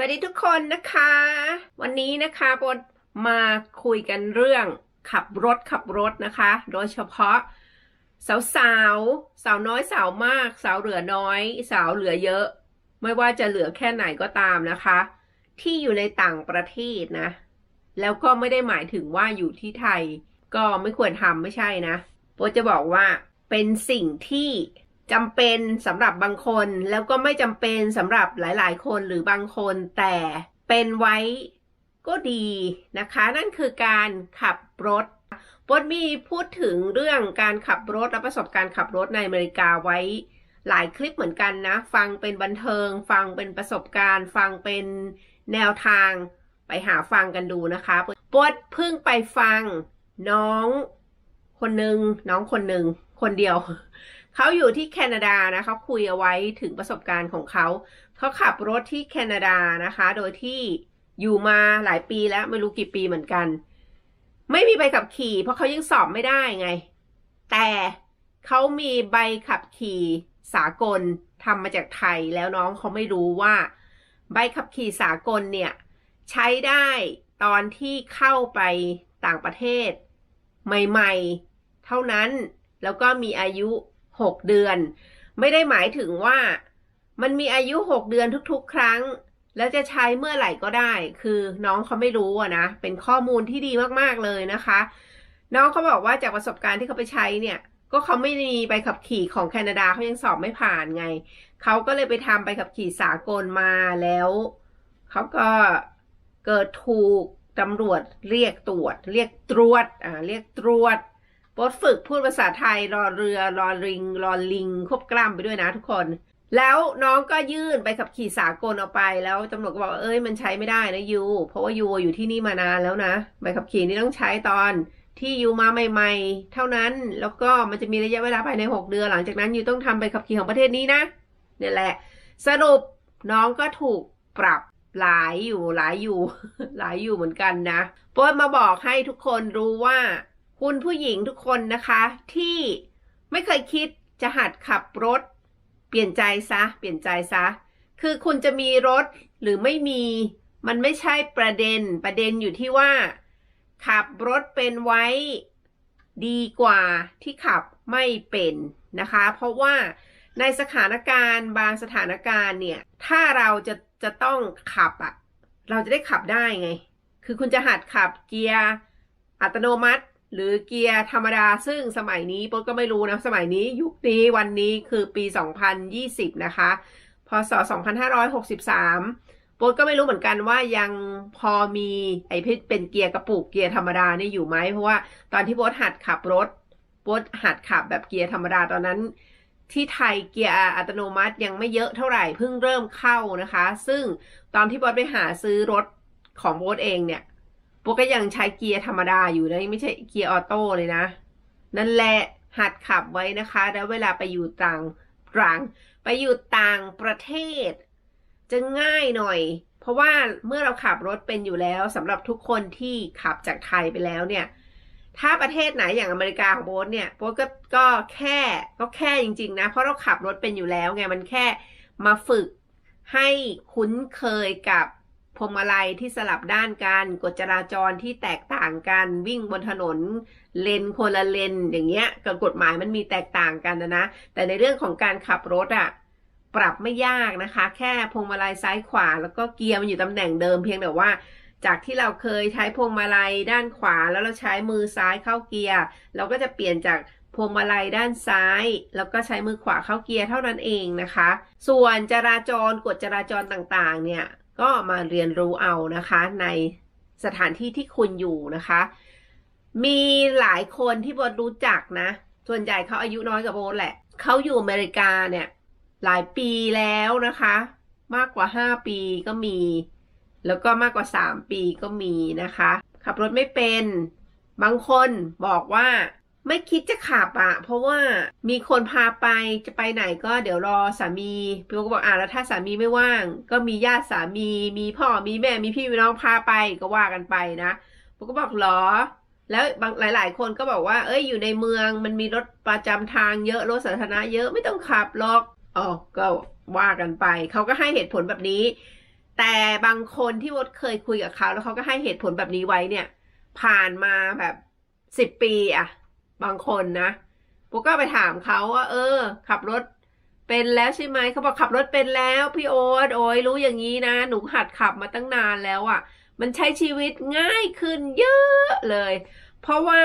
สวัสดีทุกคนนะคะ วันนี้นะคะบดมาคุยกันเรื่องขับรถขับรถนะคะ โดยเฉพาะ สาวสาวสาวน้อยสาวมาก สาวเหลือน้อย สาวเหลือเยอะ ไม่ว่าจะเหลือแค่ไหนก็ตามนะคะ ที่อยู่ในต่างประเทศนะ แล้วก็ไม่ได้หมายถึงว่าอยู่ที่ไทย ก็ไม่ควรทำไม่ใช่นะโบจะบอกว่าเป็นสิ่งที่ จำเป็นสำหรับบางคน แล้วก็ไม่จำเป็นสำหรับหลาย ๆ คนหรือบางคนแต่เป็นไว้ก็ดีนะคะ นั่นคือการขับรถบดมีพูดถึงเรื่องการขับรถและประสบการณ์ขับรถในอเมริกาไว้หลายคลิปเหมือนกันนะ ฟังเป็นบันเทิง ฟังเป็นประสบการณ์ ฟังเป็นแนวทางไปหาฟังกันดูนะคะบดเพิ่งไปฟังน้องคนหนึ่งน้องคนหนึ่งคนเดียว เขาอยู่ที่แคนาดานะเขาคุยเอาไว้ถึงประสบการณ์ของเขา เขาขับรถที่แคนาดานะคะ โดยที่อยู่มาหลายปีแล้วไม่รู้กี่ปีเหมือนกัน ไม่มีใบขับขี่ เพราะเขายังสอบไม่ได้ไง แต่เขามีใบขับขี่สากลทำมาจากไทยแล้วน้องเขาไม่รู้ว่า ใบขับขี่สากลเนี่ย ใช้ได้ตอนที่เข้าไปต่างประเทศ ใหม่ ๆ เท่านั้นแล้วก็มีอายุ 6เดือน ไม่ได้หมายถึงว่า มันมีอายุ6เดือนทุกๆ ครั้ง แล้วจะใช้เมื่อไหร่ก็ได้ คือน้องเขาไม่รู้อะนะ เป็นข้อมูลที่ดีมากๆเลยนะคะ น้องเขาบอกว่าจากประสบการณ์ที่เขาไปใช้เนี่ย ก็เขาไม่มีใบขับขี่ของแคนาดาเขายังสอบไม่ผ่านไง เขาก็เลยไปทำใบขับขี่สากลมาแล้วเขาก็เกิดถูกตำรวจเรียกตรวจ เรียกตรวจอ่าเรียกตรวจ บทฝึกพูดภาษาไทยรอเรือรอริงรอลิงควบกล้ำไปด้วยนะทุกคน แล้วน้องก็ยื่นไปขับขี่สากลเอาไปแล้วตำรวจก็บอกว่าเอ้ยมันใช้ไม่ได้นะยูเพราะว่ายูอยู่ที่นี่มานานแล้วนะใบขับขี่นี่ต้องใช้ตอนที่ยูมาใหม่ ๆ เท่านั้นแล้วก็มันจะมีระยะเวลาภายในหกเดือนหลังจากนั้นยูต้องทำใบขับขี่ของประเทศนี้นะเนี่ยแหละ สรุปน้องก็ถูกปรับหลายอยู่หลายอยู่หลายอยู่เหมือนกันนะโป้มาบอกให้ทุกคนรู้ว่า คุณผู้หญิงทุกคนนะคะ ที่ไม่เคยคิดจะหัดขับรถ เปลี่ยนใจซะ เปลี่ยนใจซะ คือคุณจะมีรถหรือไม่มี มันไม่ใช่ประเด็นประเด็นอยู่ที่ว่า ขับรถเป็นไว้ ดีกว่าที่ขับไม่เป็นนะคะ เพราะว่าในสถานการณ์บางสถานการณ์เนี่ย ถ้าเราจะจะต้องขับอะเราจะได้ขับได้ไง คือคุณจะหัดขับเกียร์อัตโนมัติ หรือเกียร์ธรรมดาซึ่งสมัยนี้โป๊ก็ไม่รู้นะ สมัยนี้ยุคนี้วันนี้คือปี 2020 นะคะพศ2563โป๊ก็ไม่รู้เหมือนกันว่ายังพอมีไอ้เป็นเกียร์กระปุกเกียร์ธรรมดานี่อยู่ไหมเพราะว่าตอนที่โป๊หัดขับรถโป๊หัดขับแบบเกียร์ธรรมดาตอนนั้น ที่ไทยเกียร์อัตโนมัติยังไม่เยอะเท่าไหร่เพิ่งเริ่มเข้านะคะ ซึ่งตอนที่โบ๊ไปหาซื้อรถของโบ๊ทเองเนี่ย โบก็ยังใช้เกียร์ธรรมดาอยู่นะไม่ใช่เกียร์ออโต้เลยนะ นั่นแหละหัดขับไว้นะคะ แล้วเวลาไปอยู่ต่างต่างไปอยู่ต่างประเทศ จะง่ายหน่อย เพราะว่าเมื่อเราขับรถเป็นอยู่แล้วสำหรับทุกคนที่ขับจากไทยไปแล้วเนี่ย ถ้าประเทศไหนอย่างอเมริกาของโบ๊ทเนี่ยโบ๊ทก็ก็แค่ก็แค่จริง ๆ นะ เพราะเราขับรถเป็นอยู่แล้วไงมันแค่มาฝึกให้คุ้นเคยกับ พวงมาลัยที่สลับด้านกันกฎจราจรที่แตกต่างกันวิ่งบนถนนเลนคนละเลนอย่างเงี้ยกับกฎหมายมันมีแตกต่างกันนะนะ แต่ในเรื่องของการขับรถอะ่ะปรับไม่ยากนะคะ แค่พวงมาลัยซ้ายขวา แล้วก็เกียร์มันอยู่ตำแหน่งเดิมเพียงแต่ว่า จากที่เราเคยใช้พวงมาลัยด้านขวาแล้วเราใช้มือซ้ายเข้าเกียร์เราก็จะเปลี่ยนจากพวงมาลัยด้านซ้าย แล้วก็ใช้มือขวาเข้าเกียร์เท่านั้นเองนะคะ ส่วนจราจรกฎจราจรต่างๆ เนี่ย ก็มาเรียนรู้เอานะคะในสถานที่ที่คุณอยู่นะคะ มีหลายคนที่โบทรู้จักนะ ส่วนใหญ่เขาอายุน้อยกว่าโบแหละ เขาอยู่อเมริกาเนี่ย หลายปีแล้วนะคะ มากกว่าห้าปีก็มี แล้วก็มากกว่าสามปีก็มีนะคะ ขับรถไม่เป็น บางคนบอกว่า ไม่คิดจะขับอะเพราะว่ามีคนพาไปจะไปไหนก็เดี๋ยวรอสามีพี่ก็บอกอ่าแล้วถ้าสามีไม่ว่าง ก็มีญาติสามี มีพ่อมีแม่มีพี่มีน้องพาไปก็ว่ากันไปนะผมก็บอกหรอ แล้วบางหลาย ๆ คนก็บอกว่า เอ้ยอยู่ในเมืองมันมีรถประจำทางเยอะรถสาธารณะเยอะไม่ต้องขับหรอกอ๋อก็ว่ากันไปเขาก็ให้เหตุผลแบบนี้ แต่บางคนที่วดเคยคุยกับเขาแล้วเขาก็ให้เหตุผลแบบนี้ไว้เนี่ย ผ่านมาแบบสิบปีอะ บางคนนะปุ๊กก็ไปถามเขาว่า เออ ขับรถเป็นแล้วใช่ไหมเขาบอกขับรถเป็นแล้วพี่โอ๊ตโอ้ยรู้อย่างนี้นะ หนูหัดขับมาตั้งนานแล้วอะมันใช้ชีวิตง่ายขึ้นเยอะเลย เพราะว่า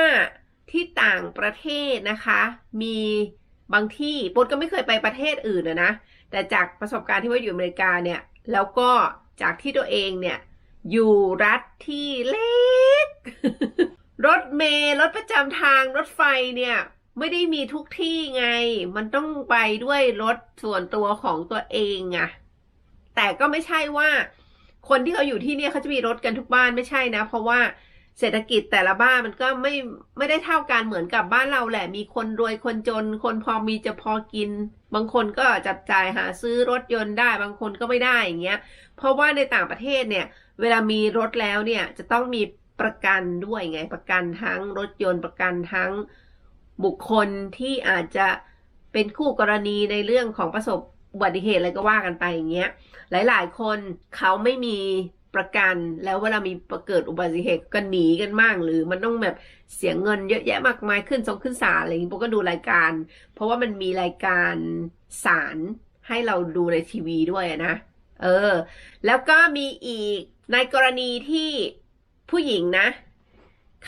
ที่ต่างประเทศนะคะ มีบางที่ปุ๊กก็ไม่เคยไปประเทศอื่นอะนะ แต่จากประสบการณ์ที่ว่าอยู่อเมริกาเนี่ย แล้วก็จากที่ตัวเองเนี่ย อยู่รัฐที่เล็ก รถเมล์รถประจำทางรถไฟเนี่ย ไม่ได้มีทุกที่ไง มันต้องไปด้วยรถส่วนตัวของตัวเองอะแต่ก็ไม่ใช่ว่า คนที่เขาอยู่ที่เนี่ยเขาจะมีรถกันทุกบ้านไม่ใช่นะ เพราะว่าเศรษฐกิจแต่ละบ้านมันก็ไม่ไม่ได้เท่ากันเหมือนกับบ้านเราแหละ มีคนรวยคนจน คนพอมีจะพอกิน บางคนก็จับจ่ายหาซื้อรถยนต์ได้ บางคนก็ไม่ได้อย่างเงี้ย เพราะว่าในต่างประเทศเนี่ย เวลามีรถแล้วเนี่ยจะต้องมี ประกันด้วยไง ประกันทั้งรถยนต์ประกันทั้งบุคคลที่อาจจะเป็นคู่กรณีในเรื่องของประสบอุบัติเหตุอะไรก็ว่ากันไปอย่างเงี้ย หลาย ๆ คนเขาไม่มีประกันแล้วเวลามีเกิดอุบัติเหตุก็หนีกันมากหรือมันต้องแบบเสียเงินเยอะแยะมากมายขึ้นสงขึ้นศาลอะไรอย่างงี้พวกก็ดูรายการ เพราะว่ามันมีรายการสารให้เราดูในทีวีด้วยนะ เออ แล้วก็มีอีกในกรณีที่ ผู้หญิงนะ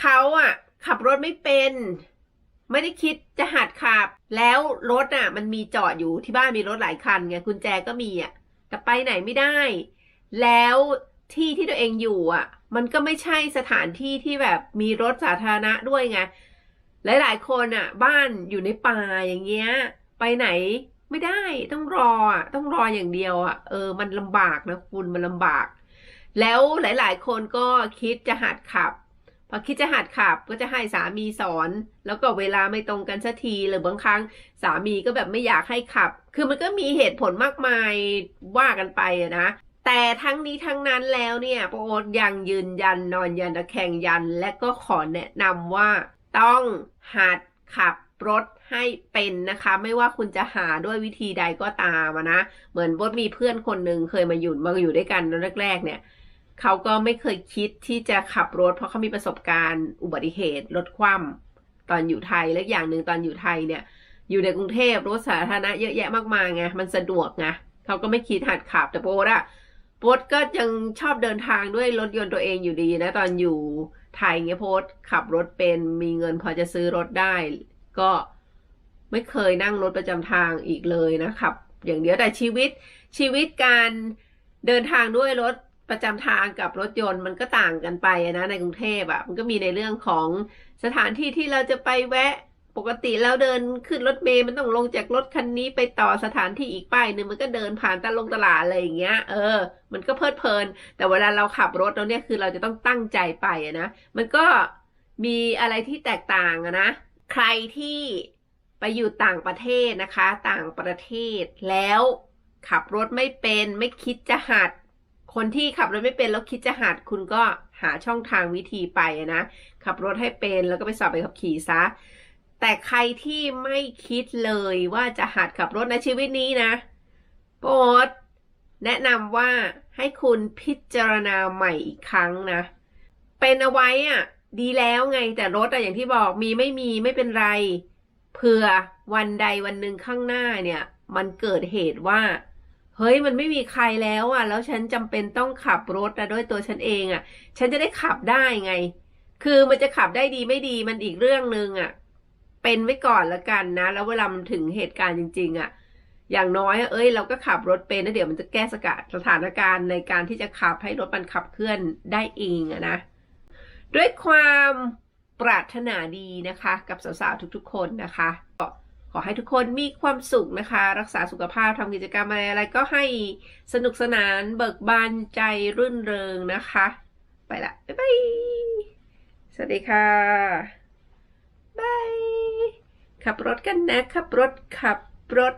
เขาอะขับรถไม่เป็น ไม่ได้คิดจะหัดขับ แล้วรถอะมันมีจอดอยู่ที่บ้านมีรถหลายคันไงกุญแจก็มีอะแต่ไปไหนไม่ได้ แล้วที่ที่ตัวเองอยู่อะมันก็ไม่ใช่สถานที่ที่แบบมีรถสาธารณะด้วยไงหลายๆคนอะบ้านอยู่ในป่าอย่างเงี้ย ไปไหนไม่ได้ต้องรอต้องรออย่างเดียวอะเออ มันลำบากนะคุณมันลำบาก แล้วหลาย ๆ คนก็คิดจะหัดขับ พอคิดจะหัดขับก็จะให้สามีสอน แล้วก็เวลาไม่ตรงกันสักทีหรือบางครั้งสามีก็แบบไม่อยากให้ขับ คือมันก็มีเหตุผลมากมายว่ากันไปอะนะแต่ทั้งนี้ทั้งนั้นแล้วเนี่ยโปรโอตยังยืนยันนอนยันตะแคงยัน และก็ขอแนะนำว่าต้องหัดขับรถให้เป็นนะคะ ไม่ว่าคุณจะหาด้วยวิธีใดก็ตามนะ เหมือนโบทมีเพื่อนคนหนึ่งเคยมาอยู่มาอยู่ด้วยกันตอนแรกๆเนี่ย เขาก็ไม่เคยคิดที่จะขับรถ เพราะเขามีประสบการณ์อุบัติเหตุรถคว่ำตอนอยู่ไทยและอย่างหนึ่งตอนอยู่ไทยเนี่ย อยู่ในกรุงเทพรถสาธารณะเยอะแยะมากมายไงมันสะดวกไงเขาก็ไม่คิดหัดขับแต่โป๊ดอะโป๊ดก็ยังชอบเดินทางด้วยรถยนต์ตัวเองอยู่ดีนะ ตอนอยู่ไทยเงี้ยโป๊ดขับรถเป็นมีเงินพอจะซื้อรถได้ ก็ไม่เคยนั่งรถประจำทางอีกเลยนะครับ อย่างเดียวแต่ชีวิตชีวิตการเดินทางด้วยรถ ประจำทางกับรถยนต์มันก็ต่างกันไปนะในกรุงเทพอะมันก็มีในเรื่องของสถานที่ที่เราจะไปแวะปกติแล้วเดินขึ้นรถเมล์มันต้องลงจากรถคันนี้ไปต่อสถานที่อีกป้ายหนึ่งมันก็เดินผ่านตลงตลาดอะไรอย่างเงี้ย เออ มันก็เพลิดเพลิน แต่เวลาเราขับรถเราเนี่ยคือเราจะต้องตั้งใจไปอะนะมันก็มีอะไรที่แตกต่างอะนะใครที่ไปอยู่ต่างประเทศนะคะ ต่างประเทศแล้วขับรถไม่เป็นไม่คิดจะหัด คนที่ขับรถไม่เป็นแล้วคิดจะหัดคุณก็หาช่องทางวิธีไปนะ ขับรถให้เป็นแล้วก็ไปสอบไปขับขี่ซะ แต่ใครที่ไม่คิดเลยว่าจะหัดขับรถในชีวิตนี้นะโปรดแนะนำว่าให้คุณพิจารณาใหม่อีกครั้งนะ เป็นเอาไว้อะดีแล้วไงแต่รถอะอย่างที่บอกมีไม่มีไม่เป็นไรเผื่อวันใดวันหนึ่งข้างหน้าเนี่ย มันเกิดเหตุว่า เฮ้ยมันไม่มีใครแล้วอะ แล้วฉันจำเป็นต้องขับรถอะด้วยตัวฉันเองอะ ฉันจะได้ขับได้ไง คือมันจะขับได้ดีไม่ดีมันอีกเรื่องหนึ่งอะ เป็นไว้ก่อนละกันนะ แล้วเวลามันถึงเหตุการณ์จริง ๆ อะ อย่างน้อยเอ้ย เราก็ขับรถเป็นแล้วเดี๋ยวมันจะแก้สกัดสถานการณ์ในการที่จะขับให้รถมันขับเคลื่อนได้เองอะนะ ด้วยความปรารถนาดีนะคะ กับสาวๆทุกๆคนนะคะ อให้ทุกคนมีความสุขนะคะ รักษาสุขภาพทำกิจกรรมอะไรอะไรก็ให้สนุกสนานเบิกบานใจรื่นเริงนะคะ ไปละ บ๊ายบาย สวัสดีค่ะบายขับรถกันนะ ขับรถขับรถ